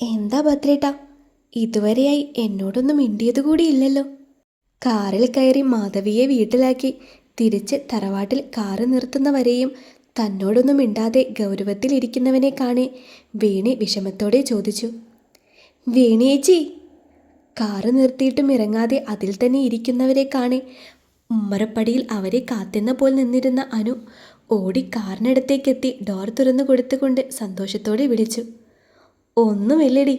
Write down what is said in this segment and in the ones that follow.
എന്താ ഭദ്രേട്ടാ? ഇതുവരെയായി എന്നോടൊന്നും മിണ്ടിയത് കൂടിയില്ലല്ലോ കാറിൽ കയറി മാധവിയെ വീട്ടിലാക്കി തിരിച്ച് തറവാട്ടിൽ കാറ് നിർത്തുന്നവരെയും തന്നോടൊന്നും മിണ്ടാതെ ഗൗരവത്തിലിരിക്കുന്നവനെ കാണെ വേണി വിഷമത്തോടെ ചോദിച്ചു. വേണിയേച്ചി കാറ് നിർത്തിയിട്ടും ഇറങ്ങാതെ അതിൽ തന്നെ ഇരിക്കുന്നവരെ കാണെ ഉമ്മറപ്പടിയിൽ അവരെ കാത്തുന്ന പോൽ നിന്നിരുന്ന അനു ഓടി കാറിനടുത്തേക്കെത്തി ഡോർ തുറന്നു കൊടുത്തുകൊണ്ട് സന്തോഷത്തോടെ വിളിച്ചു. ഒന്നുമില്ലടി.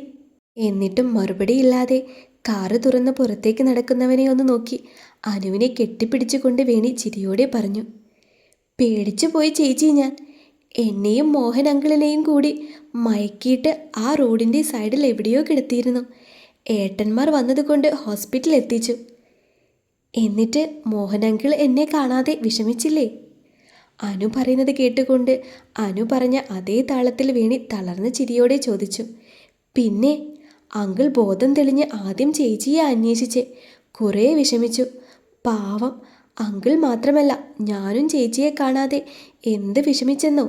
എന്നിട്ടും മറുപടിയില്ലാതെ കാറ് തുറന്ന് പുറത്തേക്ക് നടക്കുന്നവനെ ഒന്ന് നോക്കി. അനുവിനെ കെട്ടിപ്പിടിച്ചുകൊണ്ട് വേണി ചിരിയോടെ പറഞ്ഞു പേടിച്ചു പോയി ചേച്ചി ഞാൻ. എന്നെയും മോഹൻ അങ്കിളിനെയും കൂടി മയക്കിയിട്ട് ആ റോഡിന്റെ സൈഡിൽ എവിടെയോ കിടത്തിയിരുന്നു. ഏട്ടന്മാർ വന്നതുകൊണ്ട് ഹോസ്പിറ്റലിൽ എത്തിച്ചു. എന്നിട്ട് മോഹൻ അങ്കിൾ എന്നെ കാണാതെ വിഷമിച്ചില്ലേ? അനു പറയുന്നത് കേട്ടുകൊണ്ട് അനു പറഞ്ഞ അതേ താളത്തിൽ വീണി തളർന്ന ചിരിയോടെ ചോദിച്ചു പിന്നെ അങ്കിൾ ബോധം തെളിഞ്ഞ് ആദ്യം ചേച്ചിയെ അന്വേഷിച്ച്. കുറേ വിഷമിച്ചു. പാവം അങ്കിൾ മാത്രമല്ല ഞാനും ചേച്ചിയെ കാണാതെ എന്ത് വിഷമിച്ചെന്നോ?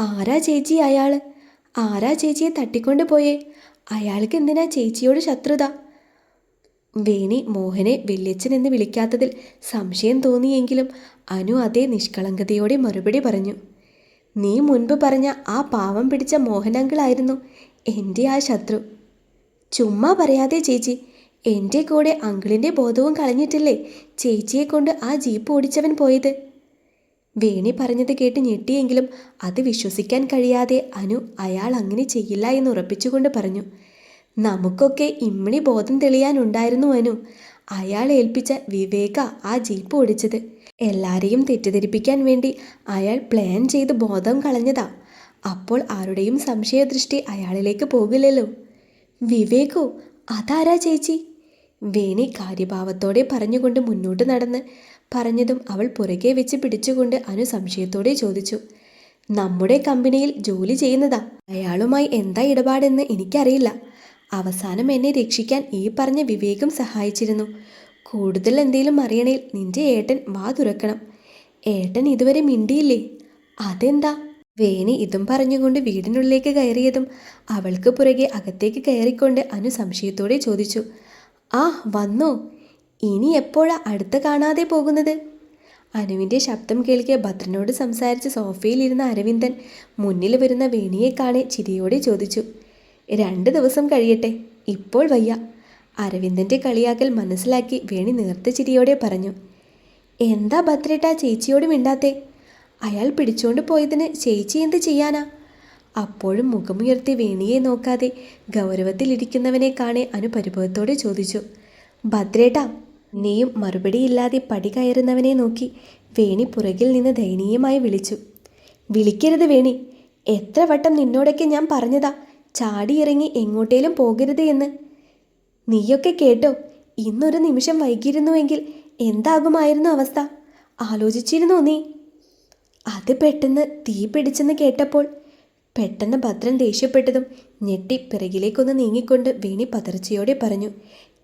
ആരാ ചേച്ചി അയാൾ ആരാ ചേച്ചിയെ തട്ടിക്കൊണ്ട് പോയേ അയാൾക്ക് എന്തിനാ ചേച്ചിയോട് ശത്രുത? വേണി മോഹനെ വല്യച്ഛൻ എന്ന് വിളിക്കാത്തതിൽ സംശയം തോന്നിയെങ്കിലും അനു അതേ നിഷ്കളങ്കതയോടെ മറുപടി പറഞ്ഞു നീ മുൻപ് പറഞ്ഞ ആ പാവം പിടിച്ച മോഹനങ്കിളായിരുന്നു എന്റെ ആ ശത്രു. ചുമ്മാ പറയാതെ ചേച്ചി എന്റെ കൂടെ അങ്കിളിന്റെ ബോധവും കളഞ്ഞിട്ടില്ലേ ചേച്ചിയെ കൊണ്ട് ആ ജീപ്പ് ഓടിച്ചവൻ പോയത്? വേണി പറഞ്ഞത് കേട്ട് ഞെട്ടിയെങ്കിലും അത് വിശ്വസിക്കാൻ കഴിയാതെ അനു അയാൾ അങ്ങനെ ചെയ്യില്ല എന്ന് ഉറപ്പിച്ചുകൊണ്ട് പറഞ്ഞു നമുക്കൊക്കെ ഇമ്മിണി ബോധം തെളിയാനുണ്ടായിരുന്നു അനു. അയാൾ ഏൽപ്പിച്ച വിവേക ആ ജീപ്പ് ഓടിച്ചത്. എല്ലാരെയും തെറ്റിദ്ധരിപ്പിക്കാൻ വേണ്ടി അയാൾ പ്ലാൻ ചെയ്ത് ബോധം കളഞ്ഞതാ. അപ്പോൾ ആരുടെയും സംശയദൃഷ്ടി അയാളിലേക്ക് പോകില്ലല്ലോ. വിവേകോ അതാരാ ചേച്ചി? വേണി കാര്യഭാവത്തോടെ പറഞ്ഞുകൊണ്ട് മുന്നോട്ട് നടന്ന് പറഞ്ഞതും അവൾ പുറകെ വെച്ച് പിടിച്ചുകൊണ്ട് അനു സംശയത്തോടെ ചോദിച്ചു നമ്മുടെ കമ്പനിയിൽ ജോലി ചെയ്യുന്നതാ. അയാളുമായി എന്താ ഇടപാടെന്ന് എനിക്കറിയില്ല. അവസാനം എന്നെ രക്ഷിക്കാൻ ഈ പറഞ്ഞ വിവേകം സഹായിച്ചിരുന്നു. കൂടുതൽ എന്തെങ്കിലും അറിയണേൽ നിന്റെ ഏട്ടൻ വാ തുറക്കണം. ഏട്ടൻ ഇതുവരെ മിണ്ടിയില്ലേ? അതെന്താ? വേണി ഇതും പറഞ്ഞുകൊണ്ട് വീടിനുള്ളിലേക്ക് കയറിയതും അവൾക്ക് പുറകെ അകത്തേക്ക് കയറിക്കൊണ്ട് അനു സംശയത്തോടെ ചോദിച്ചു ആ വന്നോ? ഇനി എപ്പോഴാ അടുത്ത കാണാതെ പോകുന്നത്? അനുവിന്റെ ശബ്ദം കേൾക്കിയ ഭദ്രനോട് സംസാരിച്ച് സോഫയിലിരുന്ന അരവിന്ദൻ മുന്നിൽ വരുന്ന വേണിയെ കാണെ ചിരിയോടെ ചോദിച്ചു രണ്ട് ദിവസം കഴിയട്ടെ. ഇപ്പോൾ വയ്യ. അരവിന്ദന്റെ കളിയാക്കൽ മനസ്സിലാക്കി വേണി നേർത്ത ചിരിയോടെ പറഞ്ഞു. എന്താ ഭദ്രട്ട ചേച്ചിയോട് മിണ്ടാത്തെ? അയാൾ പിടിച്ചോണ്ട് പോയതിന് ചേച്ചി എന്ത് ചെയ്യാനാ? അപ്പോഴും മുഖമുയർത്തി വേണിയെ നോക്കാതെ ഗൗരവത്തിലിരിക്കുന്നവനെ കാണെ അനുപരിഭവത്തോടെ ചോദിച്ചു. ഭദ്രേട്ട നീയും മറുപടിയില്ലാതെ പടി കയറുന്നവനെ നോക്കി വേണി പുറകിൽ നിന്ന് ദയനീയമായി വിളിച്ചു. വിളിക്കരുത് വേണി. എത്ര വട്ടം നിന്നോടൊക്കെ ഞാൻ പറഞ്ഞതാ. ചാടിയിറങ്ങി എങ്ങോട്ടേലും പോകരുത് എന്ന്. നീയൊക്കെ കേട്ടോ ഇന്നൊരു നിമിഷം വൈകിയിരുന്നുവെങ്കിൽ എന്താകുമായിരുന്നു അവസ്ഥ? ആലോചിച്ചിരുന്നോ നീ? അത് പെട്ടെന്ന് തീ പിടിച്ചെന്ന് കേട്ടപ്പോൾ പെട്ടെന്ന് ഭദ്രൻ ദേഷ്യപ്പെട്ടതും ഞെട്ടി പിറകിലേക്കൊന്ന് നീങ്ങിക്കൊണ്ട് വീണി പതർച്ചയോടെ പറഞ്ഞു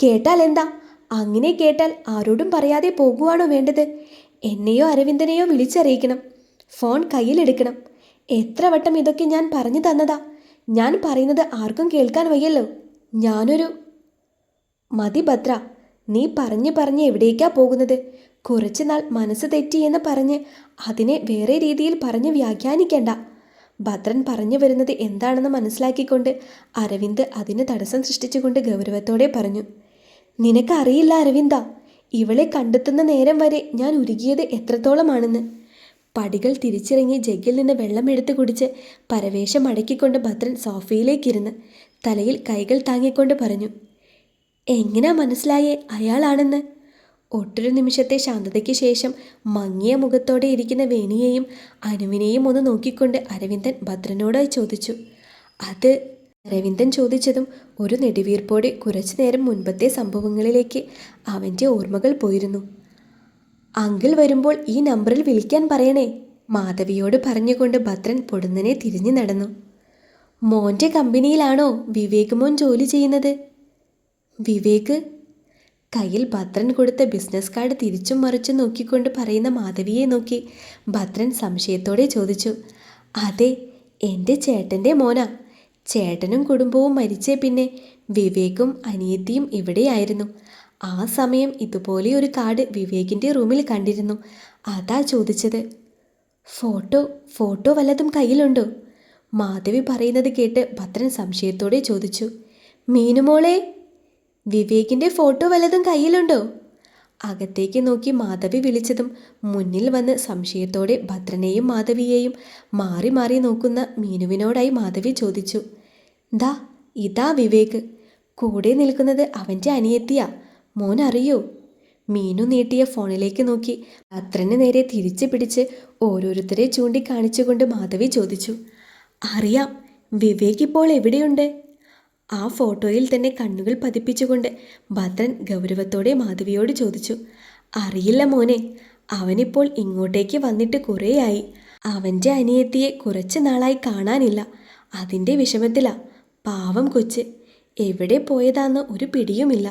കേട്ടാൽ എന്താ? അങ്ങനെ കേട്ടാൽ ആരോടും പറയാതെ പോകുവാണോ വേണ്ടത്? എന്നെയോ അരവിന്ദനെയോ വിളിച്ചറിയിക്കണം. ഫോൺ കയ്യിലെടുക്കണം. എത്ര വട്ടം ഇതൊക്കെ ഞാൻ പറഞ്ഞു തന്നതാ? ഞാൻ പറയുന്നത് ആർക്കും കേൾക്കാൻ വയ്യല്ലോ. ഞാനൊരു മതി ഭദ്ര നീ പറഞ്ഞ് പറഞ്ഞ് എവിടേക്കാ പോകുന്നത്? കുറച്ച് നാൾ മനസ്സ് തെറ്റി തെറ്റിയെന്ന് പറഞ്ഞ് അതിനെ വേറെ രീതിയിൽ പറഞ്ഞ് വ്യാഖ്യാനിക്കേണ്ട. ഭദ്രൻ പറഞ്ഞു വരുന്നത് എന്താണെന്ന് മനസ്സിലാക്കിക്കൊണ്ട് അരവിന്ദ് അതിന് തടസ്സം സൃഷ്ടിച്ചുകൊണ്ട് ഗൗരവത്തോടെ പറഞ്ഞു നിനക്കറിയില്ല അരവിന്ദ ഇവളെ കണ്ടെത്തുന്ന നേരം വരെ ഞാൻ ഉരുകിയത് എത്രത്തോളമാണെന്ന്. പടികൾ തിരിച്ചിറങ്ങി ജഗ്ഗിൽ നിന്ന് വെള്ളം എടുത്ത് കുടിച്ച് പരവേശം അടക്കിക്കൊണ്ട് ഭദ്രൻ സോഫയിലേക്കിരുന്ന് തലയിൽ കൈകൾ താങ്ങിക്കൊണ്ട് പറഞ്ഞു എങ്ങനെ മനസ്സിലായേ അയാളാണെന്ന്? ഒട്ടൊരു നിമിഷത്തെ ശാന്തതയ്ക്ക് ശേഷം മങ്ങിയ മുഖത്തോടെ ഇരിക്കുന്ന വേണിയെയും അനുവിനെയും ഒന്ന് നോക്കിക്കൊണ്ട് അരവിന്ദൻ ഭദ്രനോടായി ചോദിച്ചു അത്? അരവിന്ദൻ ചോദിച്ചതും ഒരു നെടുവീർപ്പോടെ കുറച്ചു നേരം മുൻപത്തെ സംഭവങ്ങളിലേക്ക് അവന്റെ ഓർമ്മകൾ പോയിരുന്നു. അങ്കിൾ വരുമ്പോൾ ഈ നമ്പറിൽ വിളിക്കാൻ പറയണേ. മാധവിയോട് പറഞ്ഞുകൊണ്ട് ഭദ്രൻ പൊടുന്നനെ തിരിഞ്ഞു നടന്നു. മോന്റെ കമ്പനിയിലാണോ വിവേക് മോൻ ജോലി ചെയ്യുന്നത്? വിവേക്? കയ്യിൽ ഭദ്രൻ കൊടുത്ത ബിസിനസ് കാർഡ് തിരിച്ചും മറിച്ചും നോക്കിക്കൊണ്ട് പറയുന്ന മാധവിയെ നോക്കി ഭദ്രൻ സംശയത്തോടെ ചോദിച്ചു. അതെ എന്റെ ചേട്ടന്റെ മോന. ചേട്ടനും കുടുംബവും മരിച്ചേ പിന്നെ വിവേകും അനിയത്തിയും ഇവിടെയായിരുന്നു. ആ സമയം ഇതുപോലെ ഒരു കാർഡ് വിവേകിന്റെ റൂമിൽ കണ്ടിരുന്നു. അതാ ചോദിച്ചത്. ഫോട്ടോ ഫോട്ടോ വല്ലതും കയ്യിലുണ്ടോ? മാധവി പറയുന്നത് കേട്ട് ഭദ്രൻ സംശയത്തോടെ ചോദിച്ചു. മീനുമോളെ വിവേകിന്റെ ഫോട്ടോ വല്ലതും കയ്യിലുണ്ടോ? അകത്തേക്ക് നോക്കി മാധവി വിളിച്ചതും മുന്നിൽ വന്ന് സംശയത്തോടെ ഭദ്രനെയും മാധവിയെയും മാറി മാറി നോക്കുന്ന മീനുവിനോടായി മാധവി ചോദിച്ചു. ദാ ഇതാ വിവേക്. കൂടെ നിൽക്കുന്നത് അവന്റെ അനിയത്തിയാ. മോൻ അറിയോ മീനു നീട്ടിയ ഫോണിലേക്ക് നോക്കി. അത്രന് നേരെ തിരിച്ചു പിടിച്ച് ഓരോരുത്തരെ ചൂണ്ടിക്കാണിച്ചുകൊണ്ട് മാധവി ചോദിച്ചു അറിയാം വിവേക് ഇപ്പോൾ എവിടെയുണ്ട്? ആ ഫോട്ടോയിൽ തന്നെ കണ്ണുകൾ പതിപ്പിച്ചുകൊണ്ട് ഭദ്രൻ ഗൗരവത്തോടെ മാധവിയോട് ചോദിച്ചു അറിയില്ല മോനെ അവനിപ്പോൾ ഇങ്ങോട്ടേക്ക് വന്നിട്ട് കുറേയായി. അവന്റെ അനിയത്തിയെ കുറച്ച് നാളായി കാണാനില്ല. അതിന്റെ വിഷമത്തിലാ. പാവം കൊച്ച്. എവിടെ പോയതാന്ന് ഒരു പിടിയുമില്ല.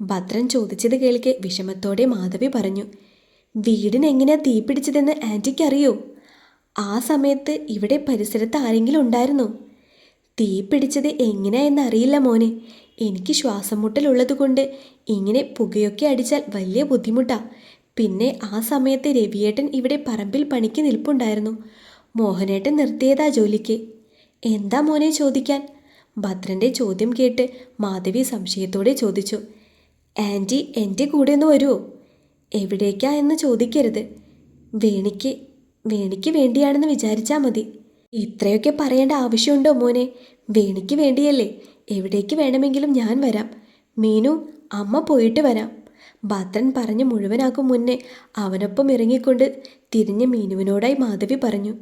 ഭദ്രൻ ചോദിച്ചത് കേൾക്കെ വിഷമത്തോടെ മാധവി പറഞ്ഞു വീടിന് എങ്ങനെയാ തീ പിടിച്ചതെന്ന് ആന്റിക്ക് അറിയോ ആ സമയത്ത് ഇവിടെ പരിസരത്ത് ആരെങ്കിലും ഉണ്ടായിരുന്നു? തീ പിടിച്ചത് എങ്ങനെയായെന്ന് അറിയില്ല മോനെ. എനിക്ക് ശ്വാസം മുട്ടലുള്ളത് കൊണ്ട് ഇങ്ങനെ പുകയൊക്കെ അടിച്ചാൽ വലിയ ബുദ്ധിമുട്ടാ. പിന്നെ ആ സമയത്ത് രവിയേട്ടൻ ഇവിടെ പറമ്പിൽ പണിക്ക് നിൽപ്പുണ്ടായിരുന്നു. മോഹനേട്ടൻ നിർത്തിയതാ ജോലിക്ക്. എന്താ മോനെ ചോദിക്കാൻ? ഭദ്രന്റെ ചോദ്യം കേട്ട് മാധവി സംശയത്തോടെ ചോദിച്ചു ആന്റി എന്റെ കൂടെ ഒന്ന് വരുമോ എവിടേക്കാ എന്ന് ചോദിക്കരുത്. വേണിക്ക് വേണിക്ക് വേണ്ടിയാണെന്ന് വിചാരിച്ചാൽ മതി. ഇത്രയൊക്കെ പറയേണ്ട ആവശ്യമുണ്ടോ മോനെ? വേണിക്ക് വേണ്ടിയല്ലേ. എവിടേക്ക് വേണമെങ്കിലും ഞാൻ വരാം. മീനു അമ്മ പോയിട്ട് വരാം. ഭദ്രൻ പറഞ്ഞ് മുഴുവനാക്കും മുന്നേ അവനൊപ്പം ഇറങ്ങിക്കൊണ്ട് തിരിഞ്ഞ് മീനുവിനോടായി മാധവി പറഞ്ഞു.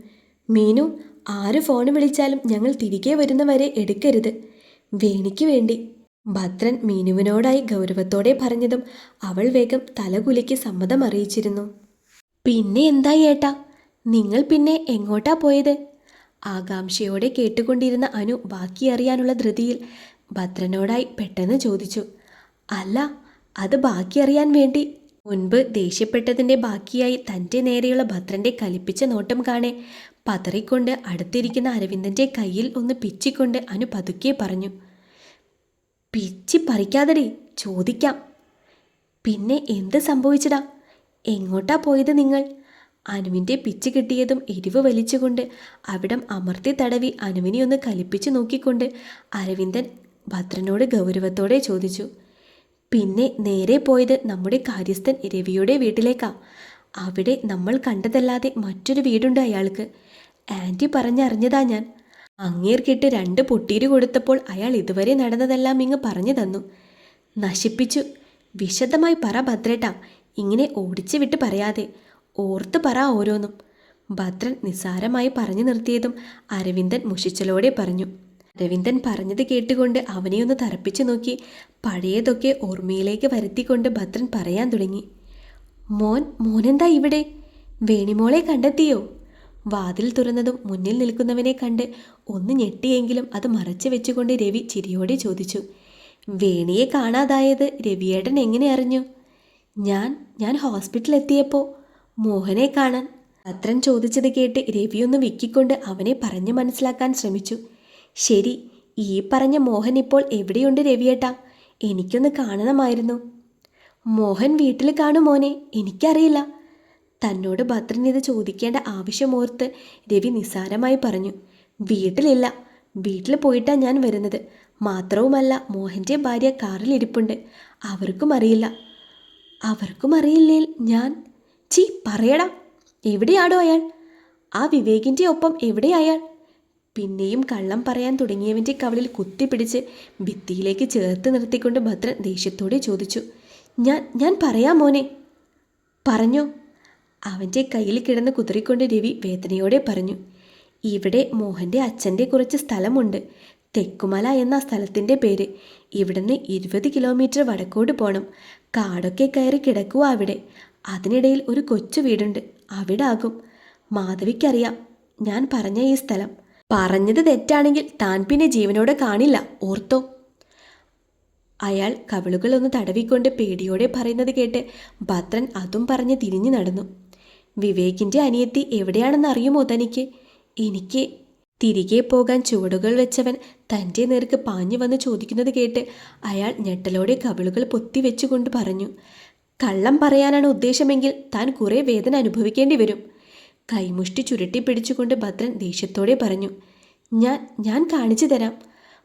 മീനു ആര് ഫോൺ വിളിച്ചാലും ഞങ്ങൾ തിരികെ വരുന്നവരെ എടുക്കരുത്. വേണിക്ക് വേണ്ടി. ഭദ്രൻ മീനുവിനോടായി ഗൗരവത്തോടെ പറഞ്ഞതും അവൾ വേഗം തലകുലിക്ക് സമ്മതം അറിയിച്ചിരുന്നു. പിന്നെ എന്തായി ഏട്ടാ? നിങ്ങൾ പിന്നെ എങ്ങോട്ടാ പോയത്? ആകാംക്ഷയോടെ കേട്ടുകൊണ്ടിരുന്ന അനു ബാക്കി അറിയാനുള്ള ധൃതിയിൽ ഭദ്രനോടായി പെട്ടെന്ന് ചോദിച്ചു. അല്ല അത് ബാക്കി അറിയാൻ വേണ്ടി. മുൻപ് ദേഷ്യപ്പെട്ടതിന്റെ ബാക്കിയായി തന്റെ നേരെയുള്ള ഭദ്രന്റെ കലിപ്പിച്ച നോട്ടം കാണെ പതറിക്കൊണ്ട് അടുത്തിരിക്കുന്ന അരവിന്ദന്റെ കയ്യിൽ ഒന്ന് പിച്ചിക്കൊണ്ട് അനു പതുക്കെ പറഞ്ഞു. പിച്ചി പറിക്കാതെടി ചോദിക്കാം. പിന്നെ എന്ത് സംഭവിച്ചടാ എങ്ങോട്ടാ പോയത് നിങ്ങൾ? അനുവിന്റെ പിച്ച് കിട്ടിയതും എരിവ് വലിച്ചുകൊണ്ട് അവിടം അമർത്തി തടവി അനുവിനെ ഒന്ന് കലിപ്പിച്ചു നോക്കിക്കൊണ്ട് അരവിന്ദൻ ഭദ്രനോട് ഗൗരവത്തോടെ ചോദിച്ചു പിന്നെ നേരെ പോയത് നമ്മുടെ കാര്യസ്ഥൻ രവിയുടെ വീട്ടിലേക്കാ. അവിടെ നമ്മൾ കണ്ടതല്ലാതെ മറ്റൊരു വീടുണ്ട് അയാൾക്ക്. ആന്റി പറഞ്ഞറിഞ്ഞതാ ഞാൻ. അങ്ങേർക്കിട്ട് രണ്ട് പൊട്ടീര് കൊടുത്തപ്പോൾ അയാൾ ഇതുവരെ നടന്നതെല്ലാം ഇങ്ങ് പറഞ്ഞു തന്നു. നശിപ്പിച്ചു. വിശദമായി പറ ഭദ്രേട്ട. ഇങ്ങനെ ഓടിച്ചു വിട്ട് പറയാതെ. ഓർത്ത് പറ ഓരോന്നും. ഭദ്രൻ നിസാരമായി പറഞ്ഞു നിർത്തിയതും അരവിന്ദൻ മുഷിച്ചലോടെ പറഞ്ഞു. അരവിന്ദൻ പറഞ്ഞത് കേട്ടുകൊണ്ട് അവനെ ഒന്ന് തറപ്പിച്ചു നോക്കി. പഴയതൊക്കെ ഓർമ്മയിലേക്ക് വരുത്തിക്കൊണ്ട് ഭദ്രൻ പറയാൻ തുടങ്ങി. മോൻ മോനെന്താ ഇവിടെ? വേണിമോളെ കണ്ടെത്തിയോ? വാതിൽ തുറന്നതും മുന്നിൽ നിൽക്കുന്നവനെ കണ്ട് ഒന്ന് ഞെട്ടിയെങ്കിലും അത് മറച്ചു വെച്ചുകൊണ്ട് രവി ചിരിയോടെ ചോദിച്ചു വേണിയെ കാണാതായത് രവിയേട്ടൻ എങ്ങനെ അറിഞ്ഞു? ഞാൻ ഞാൻ ഹോസ്പിറ്റലിൽ എത്തിയപ്പോൾ മോഹനെ കാണാൻ. ഭദ്രൻ ചോദിച്ചത് കേട്ട് രവിയൊന്ന് വിക്കിക്കൊണ്ട് അവനെ പറഞ്ഞു മനസ്സിലാക്കാൻ ശ്രമിച്ചു ശരി ഈ പറഞ്ഞ മോഹൻ ഇപ്പോൾ എവിടെയുണ്ട് രവിയേട്ടാ? എനിക്കൊന്ന് കാണണമായിരുന്നു. മോഹൻ വീട്ടിൽ കാണുമോനെ എനിക്കറിയില്ല. തന്നോട് ഭദ്രൻ ചോദിക്കേണ്ട ആവശ്യമോർത്ത് രവി നിസ്സാരമായി പറഞ്ഞു വീട്ടിലില്ല. വീട്ടിൽ പോയിട്ടാ ഞാൻ വരുന്നത്. മാത്രവുമല്ല മോഹന്റെ ഭാര്യ കാറിൽ ഇരിപ്പുണ്ട്. അവർക്കും അറിയില്ല. അവർക്കും അറിയില്ലേ ഞാൻ? ചീ പറയടാ. എവിടെയാടോ അയാൾ? ആ വിവേകിന്റെ ഒപ്പം എവിടെ അയാൾ? പിന്നെയും കള്ളം പറയാൻ തുടങ്ങിയവന്റെ കവളിൽ കുത്തിപ്പിടിച്ച് ഭിത്തിയിലേക്ക് ചേർത്ത് നിർത്തിക്കൊണ്ട് ഭദ്രൻ ദേഷ്യത്തോടെ ചോദിച്ചു ഞാൻ ഞാൻ പറയാം മോനെ. പറഞ്ഞു. അവന്റെ കയ്യിൽ കിടന്ന് കുതിറിക്കൊണ്ട് രവി വേദനയോടെ പറഞ്ഞു ഇവിടെ മോഹന്റെ അച്ഛന്റെ കുറച്ച് സ്ഥലമുണ്ട്. തെക്കുമല എന്ന സ്ഥലത്തിന്റെ പേര്. ഇവിടുന്ന് ഇരുപത് കിലോമീറ്റർ വടക്കോട്ട് പോകണം കാടൊക്കെ കയറി കിടക്കുക അവിടെ? അതിനിടയിൽ ഒരു കൊച്ചു വീടുണ്ട്. അവിടെ ആകും. മാധവിക്കറിയാം. ഞാൻ പറഞ്ഞ ഈ സ്ഥലം. പറഞ്ഞത് തെറ്റാണെങ്കിൽ താൻ പിന്നെ ജീവനോടെ കാണില്ല. ഓർത്തോ? അയാൾ കവിളുകളൊന്ന് തടവിക്കൊണ്ട് പേടിയോടെ പറയുന്നത് കേട്ട് ഭദ്രൻ അതും പറഞ്ഞ് തിരിഞ്ഞു നടന്നു. വിവേകിന്റെ അനിയത്തി എവിടെയാണെന്ന് അറിയുമോ തനിക്ക്? എനിക്ക് തിരികെ പോകാൻ ചുവടുകൾ വെച്ചവൻ തന്റെ നേർക്ക് പാഞ്ഞു വന്ന് ചോദിക്കുന്നത് കേട്ട് അയാൾ ഞെട്ടലോടെ കവിളുകൾ പൊത്തിവെച്ചുകൊണ്ട് പറഞ്ഞു കള്ളം പറയാനാണ് ഉദ്ദേശമെങ്കിൽ താൻ കുറേ വേദന അനുഭവിക്കേണ്ടി വരും. കൈമുഷ്ടി ചുരുട്ടി പിടിച്ചുകൊണ്ട് ഭദ്രൻ ദേഷ്യത്തോടെ പറഞ്ഞു ഞാൻ ഞാൻ കാണിച്ചു തരാം.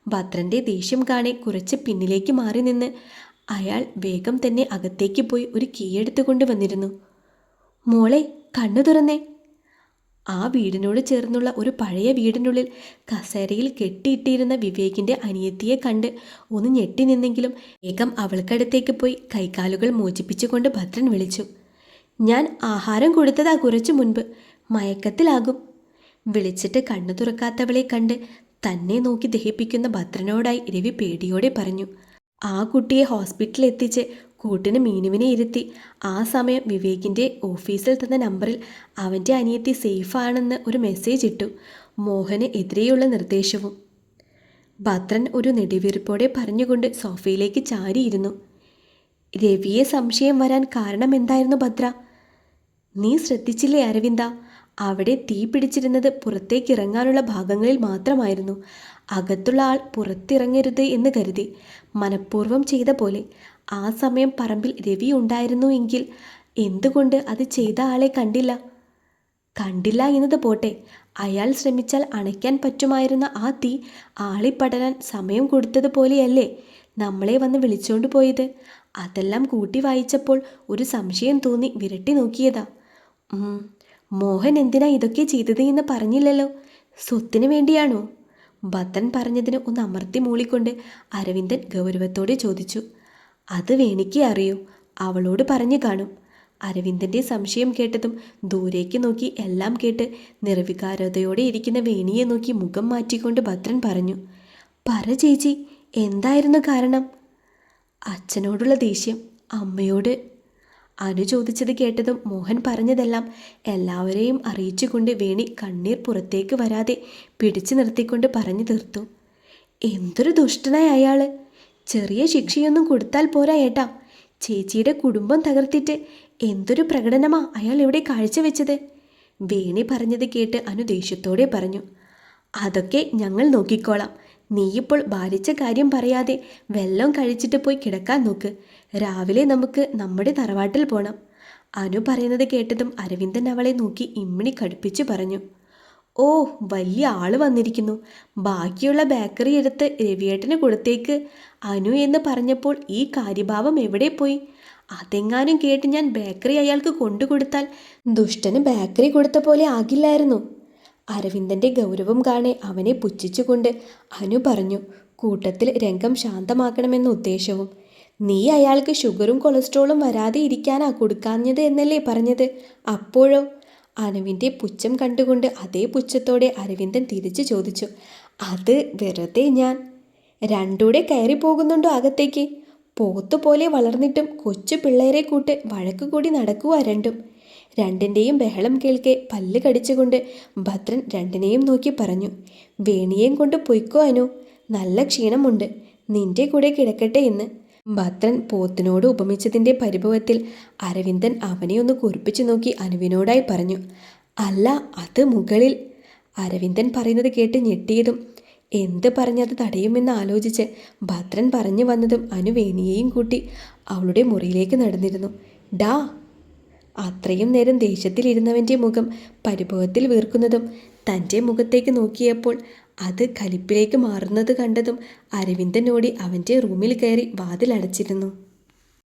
ഭദ്രന്റെ ദേഷ്യം കാണെ കുറച്ച് പിന്നിലേക്ക് മാറി നിന്ന് അയാൾ വേഗം തന്നെ അകത്തേക്ക് പോയി ഒരു കീയെടുത്തു കൊണ്ടുവന്നിരുന്നു മോളെ കണ്ണു തുറന്നേ. ആ വീടിനോട് ചേർന്നുള്ള ഒരു പഴയ വീടിനുള്ളിൽ കസേരയിൽ കെട്ടിയിട്ടിരുന്ന വിവേകിന്റെ അനിയത്തിയെ കണ്ട് ഒന്ന് ഞെട്ടി നിന്നെങ്കിലും വേഗം അവൾക്കടുത്തേക്ക് പോയി കൈകാലുകൾ മോചിപ്പിച്ചുകൊണ്ട് ഭദ്രൻ വിളിച്ചു. ഞാൻ ആഹാരം കൊടുത്തതാ കുറച്ചു മുൻപ്. മയക്കത്തിലാകും. വിളിച്ചിട്ട് കണ്ണു തുറക്കാത്തവളെ കണ്ട് തന്നെ നോക്കി ദഹിപ്പിക്കുന്ന ഭദ്രനോടായി രവി പേടിയോടെ പറഞ്ഞു. ആ കുട്ടിയെ ഹോസ്പിറ്റലിൽ എത്തിച്ച് കൂട്ടിന് മീനുവിനെ ഇരുത്തി. ആ സമയം വിവേകിന്റെ ഓഫീസിൽ തന്ന നമ്പറിൽ അവന്റെ അനിയത്തി സേഫാണെന്ന് ഒരു മെസ്സേജ് ഇട്ടു. മോഹന് എതിരെയുള്ള നിർദ്ദേശവും. ഭദ്രൻ ഒരു നെടിവീർപ്പോടെ പറഞ്ഞുകൊണ്ട് സോഫയിലേക്ക് ചാരിയിരുന്നു. രവിയെ സംശയം വരാൻ കാരണം എന്തായിരുന്നു ഭദ്ര? നീ ശ്രദ്ധിച്ചില്ലേ അരവിന്ദ? അവിടെ തീ പിടിച്ചിരുന്നത് പുറത്തേക്ക് ഇറങ്ങാനുള്ള ഭാഗങ്ങളിൽ മാത്രമായിരുന്നു. അകത്തുള്ള ആൾ പുറത്തിറങ്ങരുത് എന്ന് കരുതി. മനഃപൂർവം ചെയ്ത പോലെ. ആ സമയം പറമ്പിൽ രവി ഉണ്ടായിരുന്നു എങ്കിൽ എന്തുകൊണ്ട് അത് ചെയ്ത ആളെ കണ്ടില്ല? കണ്ടില്ല എന്നത് പോട്ടെ. അയാൾ ശ്രമിച്ചാൽ അണയ്ക്കാൻ പറ്റുമായിരുന്ന ആ തീ ആളിപ്പടരാൻ സമയം കൊടുത്തതുപോലെയല്ലേ നമ്മളെ വന്ന് വിളിച്ചോണ്ട് പോയത്? അതെല്ലാം കൂട്ടി വായിച്ചപ്പോൾ ഒരു സംശയം തോന്നി വിരട്ടി നോക്കിയതാ. മോഹൻ എന്തിനാ ഇതൊക്കെ ചെയ്തത് എന്ന് പറഞ്ഞില്ലല്ലോ? സ്വത്തിന് വേണ്ടിയാണോ? ഭദ്രൻ പറഞ്ഞതിന് ഒന്ന് അമർത്തി മൂളിക്കൊണ്ട് അരവിന്ദൻ ഗൗരവത്തോടെ ചോദിച്ചു. അത് വേണിക്ക് അറിയൂ. അവളോട് പറഞ്ഞു കാണും. അരവിന്ദന്റെ സംശയം കേട്ടതും ദൂരേക്ക് നോക്കി എല്ലാം കേട്ട് നിർവികാരതയോടെ ഇരിക്കുന്ന വേണിയെ നോക്കി മുഖം മാറ്റിക്കൊണ്ട് ഭദ്രൻ പറഞ്ഞു പറ ചേച്ചി എന്തായിരുന്നു കാരണം? അച്ഛനോടുള്ള ദേഷ്യം അമ്മയോട്. അനു ചോദിച്ചത് കേട്ടതും മോഹൻ പറഞ്ഞതെല്ലാം എല്ലാവരെയും അറിയിച്ചുകൊണ്ട് വേണി കണ്ണീർ പുറത്തേക്ക് വരാതെ പിടിച്ചു നിർത്തിക്കൊണ്ട് പറഞ്ഞു തീർത്തു. എന്തൊരു ദുഷ്ടനായ അയാൾ! ചെറിയ ശിക്ഷയൊന്നും കൊടുത്താൽ പോരാ ഏട്ടാ. ചേച്ചിയുടെ കുടുംബം തകർത്തിട്ട് എന്തൊരു പ്രകടനമാ അയാൾ ഇവിടെ കാഴ്ചവെച്ചത്. വേണി പറഞ്ഞത് കേട്ട് അനു ദേഷ്യത്തോടെ പറഞ്ഞു അതൊക്കെ ഞങ്ങൾ നോക്കിക്കോളാം. നീയിപ്പോൾ ഭാരിച്ച കാര്യം പറയാതെ വെള്ളം കഴിച്ചിട്ട് പോയി കിടക്കാൻ നോക്ക്. രാവിലെ നമുക്ക് നമ്മുടെ തറവാട്ടിൽ പോണം. അനു പറയുന്നത് കേട്ടതും അരവിന്ദൻ അവളെ നോക്കി ഇമ്മിണി കടുപ്പിച്ചു പറഞ്ഞു ഓ വലിയ ആൾ വന്നിരിക്കുന്നു. ബാക്കിയുള്ള ബേക്കറി എടുത്ത് രവിയേട്ടന് കൊടുത്തേക്ക്. അനു എന്ന് പറഞ്ഞപ്പോൾ ഈ കാര്യഭാവം എവിടെ പോയി? അതെങ്ങാനും കേട്ട് ഞാൻ ബേക്കറി അയാൾക്ക് കൊണ്ടുകൊടുത്താൽ ദുഷ്ടന് ബേക്കറി കൊടുത്ത പോലെ ആകില്ലായിരുന്നു. അരവിന്ദന്റെ ഗൗരവം കാണെ അവനെ പുച്ഛിച്ചുകൊണ്ട് അനു പറഞ്ഞു കൂട്ടത്തിൽ രംഗം ശാന്തമാക്കണമെന്ന ഉദ്ദേശവും. നീ അയാൾക്ക് ഷുഗറും കൊളസ്ട്രോളും വരാതെ ഇരിക്കാനാ കൊടുക്കാഞ്ഞത് എന്നല്ലേ പറഞ്ഞത്? അപ്പോഴോ? അനുവിന്റെ പുച്ഛം കണ്ടുകൊണ്ട് അതേ പുച്ഛത്തോടെ അരവിന്ദൻ തിരിച്ചു ചോദിച്ചു അത് വെറുതെ ഞാൻ. രണ്ടൂടെ കയറി പോകുന്നുണ്ടോ അകത്തേക്ക്? പോത്തുപോലെ വളർന്നിട്ടും കൊച്ചു പിള്ളേരെ കൂട്ട് വഴക്കുകൂടി നടക്കുക രണ്ടും. രണ്ടിന്റെയും ബഹളം കേൾക്കെ പല്ല് കടിച്ചുകൊണ്ട് ഭദ്രൻ രണ്ടിനെയും നോക്കി പറഞ്ഞു വേണിയേയും കൊണ്ട് പൊയ്ക്കോ അനു. നല്ല ക്ഷീണമുണ്ട്. നിന്റെ കൂടെ കിടക്കട്ടെ എന്ന് ഭദ്രൻ പോത്തിനോട് ഉപമിച്ചതിന്റെ പരിഭവത്തിൽ അരവിന്ദൻ അവനെ ഒന്ന് കുറിപ്പിച്ചു നോക്കി അനുവിനോടായി പറഞ്ഞു അല്ല അത് മുകളിൽ. അരവിന്ദൻ പറയുന്നത് കേട്ട് ഞെട്ടിയതും എന്ത് പറഞ്ഞത് തടയുമെന്ന് ആലോചിച്ച് ഭദ്രൻ പറഞ്ഞു വന്നതും അനു വേണിയെയും കൂട്ടി അവളുടെ മുറിയിലേക്ക് നടന്നിരുന്നു. ഡാ അത്രയും നേരം ദേഷ്യത്തിലിരുന്നവന്റെ മുഖം പരിഭവത്തിൽ വീർക്കുന്നതും തന്റെ മുഖത്തേക്ക് നോക്കിയപ്പോൾ അത് കലിപ്പിലേക്ക് മാറുന്നത് കണ്ടതും അരവിന്ദൻ ഓടി അവന്റെ റൂമിൽ കയറി വാതിലടച്ചിരുന്നു.